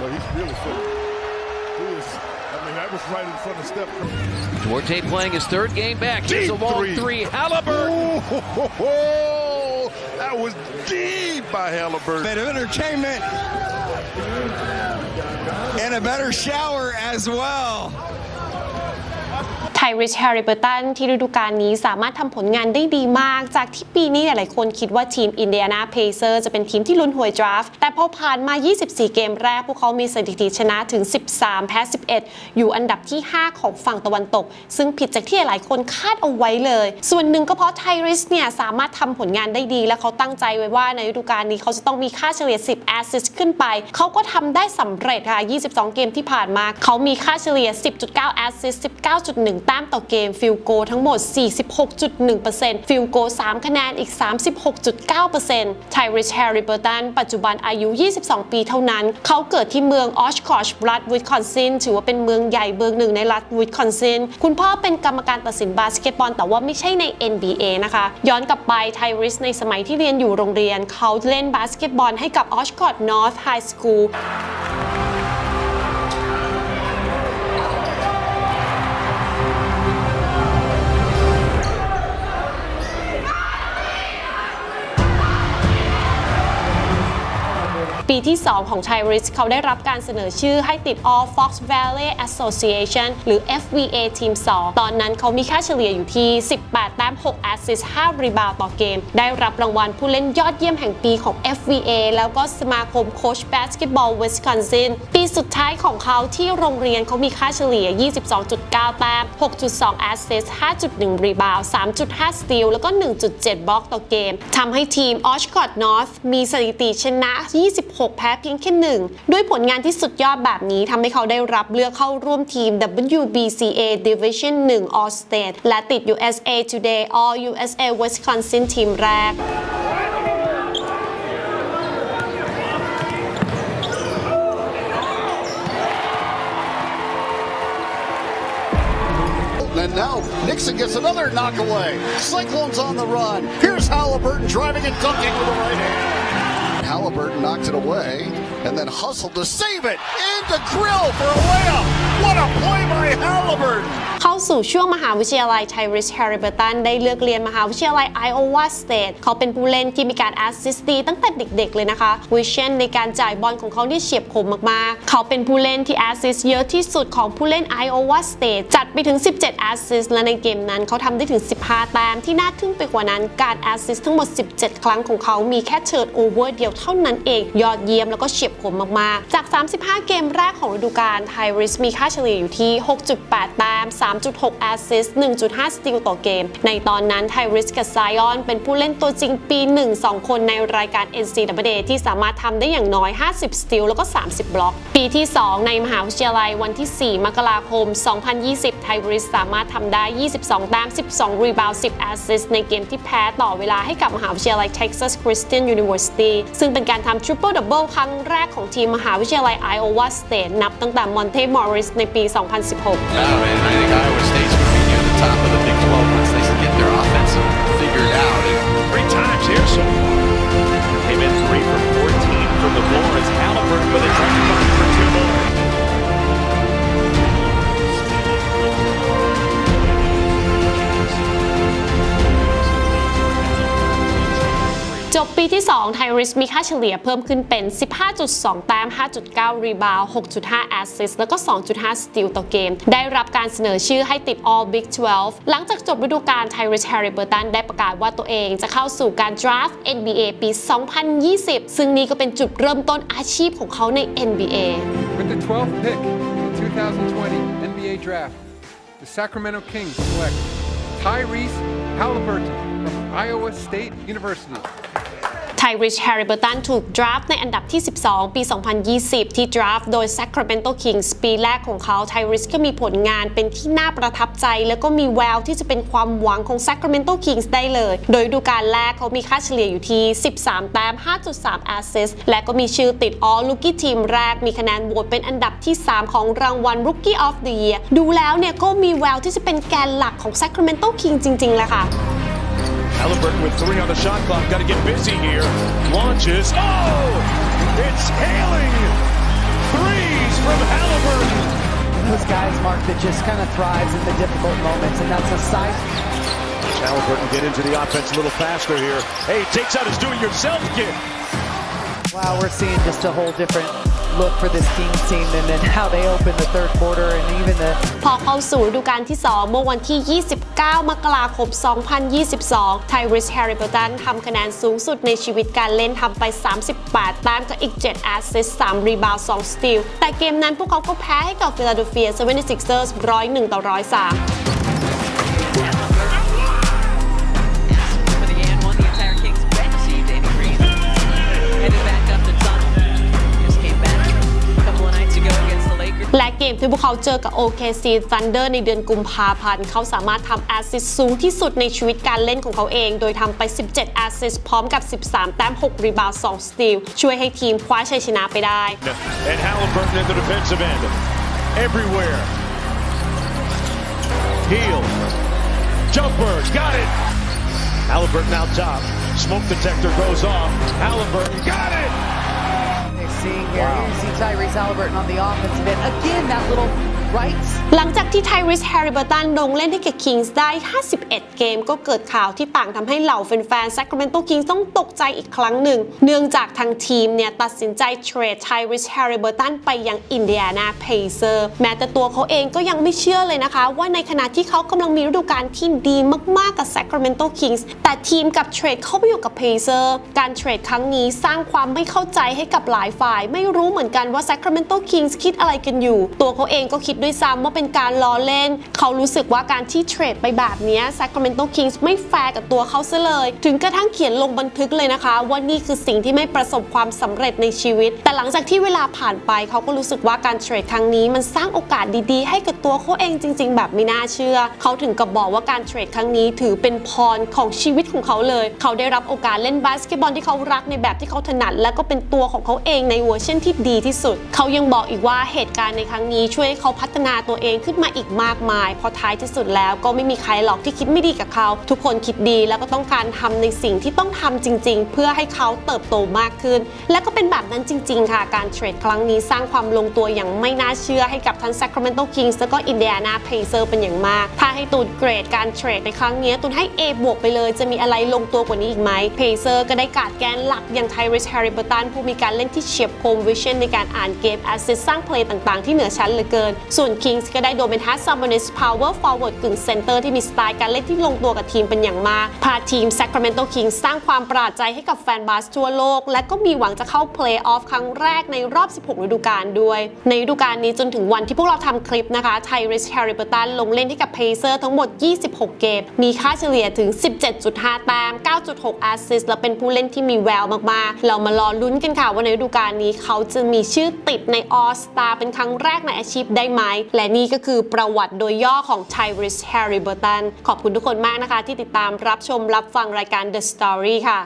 But he's really feeling. He is. I mean, that was right in front of Steph Curry. Duarte playing his third game back. Here's a long three. three. Halliburton. Oh, that was deep by Halliburton. bit of entertainment and a better shower as well. ไทริชแฮร์ริเบอร์ตันที่ฤดูกาลนี้สามารถทำผลงานได้ดีมาก จากที่ปีนี้หลายๆคนคิดว่าทีมอินเดียนาเพเซอร์จะเป็นทีมที่ลุ้นหวยดราฟต์แต่พอผ่านมา 24 เกมแรก พวกเขามีสถิติชนะถึง 13 แพ้ 11 อยู่อันดับที่ 5 ของฝั่งตะวันตก ซึ่งผิดจากที่หลายคนคาดเอาไว้เลย ส่วนหนึ่งก็เพราะไทริสเนี่ยสามารถทำผลงานได้ดี และเขาตั้งใจไว้ว่าในฤดูกาลนี้เขาจะต้องมีค่าเฉลี่ย 10 แอสซิสต์ขึ้นไป เขาก็ทำได้สำเร็จค่ะ 22 เกมที่ผ่านมา เขามีค่าเฉลี่ย 10.9 แอสซิสต์19.1แต้มต่อเกมฟิลโกทั้งหมด 46.1%ฟิลโก3คะแนนอีก 36.9%ไทริชแฮร์ริเบอร์ตันปัจจุบันอายุ 22 ปีเท่านั้น เขาเกิดที่เมืองออชคอชรัฐวิสคอนซินถือว่าเป็นเมืองใหญ่เมืองหนึ่งในรัฐวิสคอนซินคุณพ่อเป็นกรรมการตัดสินบาสเกตบอลแต่ว่าไม่ใช่ใน NBA นะคะ ย้อนกลับไปไทริสในสมัยที่เรียนอยู่โรงเรียน เขาเล่นบาสเกตบอลให้กับออชคอ t นอร์ทไฮสคูล ที่ 2 ของ Tyrese เขาได้รับการเสนอชื่อให้ติด All Fox Valley Association หรือ FVA ทีม2ตอนนั้นเขามีค่าเฉลี่ยอยู่ที่ 18 แต้ม6แอสซิส5รีบาวต่อเกม ได้รับรางวัลผู้เล่นยอดเยี่ยมแห่งปีของ FVA แล้วก็สมาคมโคชบาสเกตบอลเวสคอนซินปีสุดท้ายของเขาที่โรงเรียนเขามีค่าเฉลี่ย 22.9 แต้ม 6.2แอสซิส5.1 รีบาว 3.5 สตีล แล้วก็ 1.7 บล็อกต่อเกมทำให้ทีม o s h k o t North มีสถิติชนะ 26 6 แพ้เพียงแค่หนึ่งด้วยผลงานที่สุดยอดแบบนี้ทำให้เขาได้รับเลือกเข้าร่วมทีม WBCA Division 1 All State และติด USA Today All USA Wisconsin ทีมแรก And now Nixon gets another knock away. Cyclones on the run. Here's Halliburton driving and dunking with the right hand. Halliburton knocked it away and then hustled to save it. Into Grill for a layup. What a play by Halliburton. เข้าสู่ช่วงมหาวิทยาลัยไทริชแฮร์ริเบอร์ตันได้เลือกเรียนมหาวิทยาลัยไอโอวาสเตทเขาเป็นผู้เล่นที่มีการแอสซิสตีตั้งแต่เด็กๆ เลยนะคะวิเชนในการจ่ายบอลของเขาเนี่เฉียบคมมากๆ เขาเป็นผู้เล่นที่แอสซิสเยอะที่สุดของผู้เล่นไอโอวาสเตทจัดไปถึง 17แอสซิสและในเกมนั้นเขาทำได้ถึง 15 แต้มที่น่าทึ่งไปกว่านั้นการแอสซิสทั้งหมด 17 ครั้งของเขามีแค่เชิดโอเวอร์เดียวเท่านั้นเอง ยอดเยี่ยมแล้วก็เฉียบคมมากๆ จาก 35 เกมแรกของฤดูกาลไทริสมีค่าเฉลี่ยอยู่ที่ 6.8 แต้ม 3.6 แอสซิส1.5 สตีลต่อเกม ในตอนนั้นไทริสกับไซออนเป็นผู้เล่นตัวจริงปี 1-2 คนในรายการ NCAA ที่สามารถทำได้อย่างน้อย 50 สตีลแล้วก็ 30 บล็อก ปีที่ 2 ในมหาวิทยาลัยวันที่ 4 มกราคม 2020 ไทริสสามารถทำได้ 22 แต้ม 12 รีบาวด์ 10 แอสซิสในเกมที่แพ้ต่อเวลาให้กับมหาวิทยาลัย Texas Christian University ซึ่งเป็นการทำ triple double ครั้งแรกของทีมมหาวิทยาลัย Iowa State นับตั้งแต่ Monte Morris ในปี2016 Yeah, man, I think Iowa State's going to be near the top of the Big 12 ปีที่ 2 ไทริสมีค่าเฉลี่ยเพิ่มขึ้นเป็น 15.2 แต้ม 5.9 รีบาว 6.5 แอสซิสแล้วก็ 2.5 สตีลต่อเกม ได้รับการเสนอชื่อให้ติด All Big 12 หลังจากจบฤดูกาลไทริสแฮร์ริเบอร์ตันได้ประกาศว่าตัวเองจะเข้าสู่การ draft NBA ปี 2020 ซึ่งนี่ก็เป็นจุดเริ่มต้นอาชีพของเขาใน NBA With the 12th pick in 2020 NBA Draft, the Sacramento Kings select Tyrese Halliburton from Iowa State University. ไทริชแฮร์ริเบอร์ตันถูกดราฟต์ในอันดับที่ 12 ปี 2020 ที่ดราฟต์โดย Sacramento Kings ปีแรกของเขาไทริชก็มีผลงานเป็นที่น่าประทับใจ แล้วก็มีแววที่จะเป็นความหวังของ Sacramento Kings ได้เลย โดยดูกาลแรกเขามีค่าเฉลี่ยอยู่ที่ 13 แต้ม 5.3 แอสซิสและก็มีชื่อติด All Rookie ทีมแรกมีคะแนนโหวตเป็นอันดับที่ 3 ของรางวัล Rookie of the Year ดูแล้วเนี่ยก็มีแววที่จะเป็นแกนหลักของ Sacramento Kings จริงๆแหละค่ะ Halliburton with three on the shot clock. Got to get busy here. Launches. Oh! It's hailing. threes from Halliburton. Those guys, Mark, that just kind of thrives in the difficult moments, and that's a sight. Halliburton get into the offense a little faster here. Hey, takes out his do-it-yourself kid. Wow, we're seeing just a whole different look for this Kings team, and then how they open the third quarter, and even the พอเข้าสู่ฤดูกาลที่ 2 เมื่อวันที่ 29 มกราคม 2022 ไทริสแฮร์ริเบอร์ตันทำคะแนนสูงสุดในชีวิตการเล่นทำไป 38 แต้มกับอีก 7 แอสซิสต์3รีบาวด์2สตีล แต่เกมนั้นพวกเขาก็แพ้ให้กับฟิลาเดลเฟีย 76ers 101 ต่อ 103 และเกมที่พวกเขาเจอกับ OKC Thunder ในเดือนกุมภาพันธ์ เขาสามารถทำแอสซิสสูงที่สุดในชีวิตการเล่นของเขาเอง โดยทำไป 17 แอสซิสพร้อมกับ 13 แต้ม 6 รีบาวด์ 2 สตีล ช่วยให้ทีมคว้าชัยชนะไปได้ And Halliburton in the defensive end. Everywhere. Heel. Jumper. Got it. Halliburton out top. Smoke detector goes off. Halliburton got it. Seeing here. You see Tyrese Halliburton on the offensive end. Again, that little หลังจากที่ไทริสแฮร์ริเบอร์ตันลงเล่นให้กับคิงส์ได้ 51 เกม ก็เกิดข่าวที่ต่างทำให้เหล่าแฟนๆ Sacramento Kings ต้องตกใจอีกครั้งหนึ่ง เนื่องจากทางทีมเนี่ย ตัดสินใจเทรดไทริสแฮร์ริเบอร์ตันไปยังอินเดียนาเพเซอร์แม้แต่ตัวเขาเองก็ยังไม่เชื่อเลยนะคะ ว่าในขณะที่เขากำลังมีฤดูกาลที่ดีมากๆกับ Sacramento Kings แต่ทีมกับเทรดเข้าไปอยู่กับเพเซอร์การเทรดครั้งนี้สร้างความไม่เข้าใจให้กับหลายฝ่าย ไม่รู้เหมือนกันว่า Sacramento Kings คิดอะไรกันอยู่ ตัวเขาเองก็คิดด้วยซ้ำว่าเป็นการล้อเล่น เขารู้สึกว่าการที่เทรดไปแบบนี้ Sacramento Kings ไม่แฟร์กับตัวเขาซะเลย ถึงกระทั่งเขียนลงบันทึกเลยนะคะ ว่านี่คือสิ่งที่ไม่ประสบความสำเร็จในชีวิต แต่หลังจากที่เวลาผ่านไปเขาก็รู้สึกว่าการเทรดครั้งนี้มันสร้างโอกาสดีๆ ให้กับตัวเขาเองจริง ๆ แบบไม่น่าเชื่อ เขาถึงกับบอกว่าการเทรดครั้งนี้ถือเป็นพรของชีวิตของเขาเลย เขาได้รับโอกาสเล่นบาสเกตบอลที่เขารักในแบบที่เขาถนัด และก็เป็นตัวของเขาเองในเวอร์ชันที่ดีที่สุด เขายังบอกอีกว่าเหตุการณ์ในครั้งนี้ช่วยให้เขาพัฒนาตัวเองขึ้นมาอีกมากมาย พอท้ายที่สุดแล้วก็ไม่มีใครหรอกที่คิดไม่ดีกับเขา ทุกคนคิดดีแล้วก็ต้องการทำในสิ่งที่ต้องทำจริง ๆ เพื่อให้เขาเติบโตมากขึ้น และก็เป็นแบบนั้นจริง ๆ ค่ะ การเทรดครั้งนี้สร้างความลงตัวอย่างไม่น่าเชื่อให้กับทั้ง Sacramento Kings แล้วก็ Indiana Pacers เป็นอย่างมาก ถ้าให้ตูนเกรดการเทรดในครั้งนี้ตูนให้ A บวกไปเลย จะมีอะไรลงตัวกว่านี้อีกไหม Pacers ก็ได้การ์ดแกนหลักอย่าง Tyrese Haliburton ผู้มีการเล่นที่เฉียบคม vision ในการอ่านเกม assist สร้างเพลย์ต่างๆ ที่เหนือชั้นเหลือเกินส่วน Kings ก็ได้โดเมนทัสซามอนิส power forward กึ่ง center ที่มีสไตล์การเล่นที่ลงตัวกับทีมเป็นอย่างมาก พาทีม Sacramento Kings สร้างความประหลาดใจให้กับแฟนบาสทั่วโลก และก็มีหวังจะเข้า play off ครั้งแรกในรอบ 16 ฤดูกาลด้วย ในฤดูกาลนี้จนถึงวันที่พวกเราทำคลิปนะคะ Tyrese Haliburton ลงเล่นให้กับ Pacers ทั้งหมด 26 เกม มีค่าเฉลี่ยถึง 17.5 แต้ม 9.6 assist และเป็นผู้เล่นที่มีแววมากๆ เรามารอลุ้นกันค่ะว่าในฤดูกาลนี้เขาจะมีชื่อติดใน All Star เป็นครั้งแรกในอาชีพได้ไหมและนี่ก็คือประวัติโดยย่อของไทริสเฮริเบอร์ตันขอบคุณทุกคนมากนะคะ ที่ติดตามรับชมรับฟังรายการ The Story ค่ะ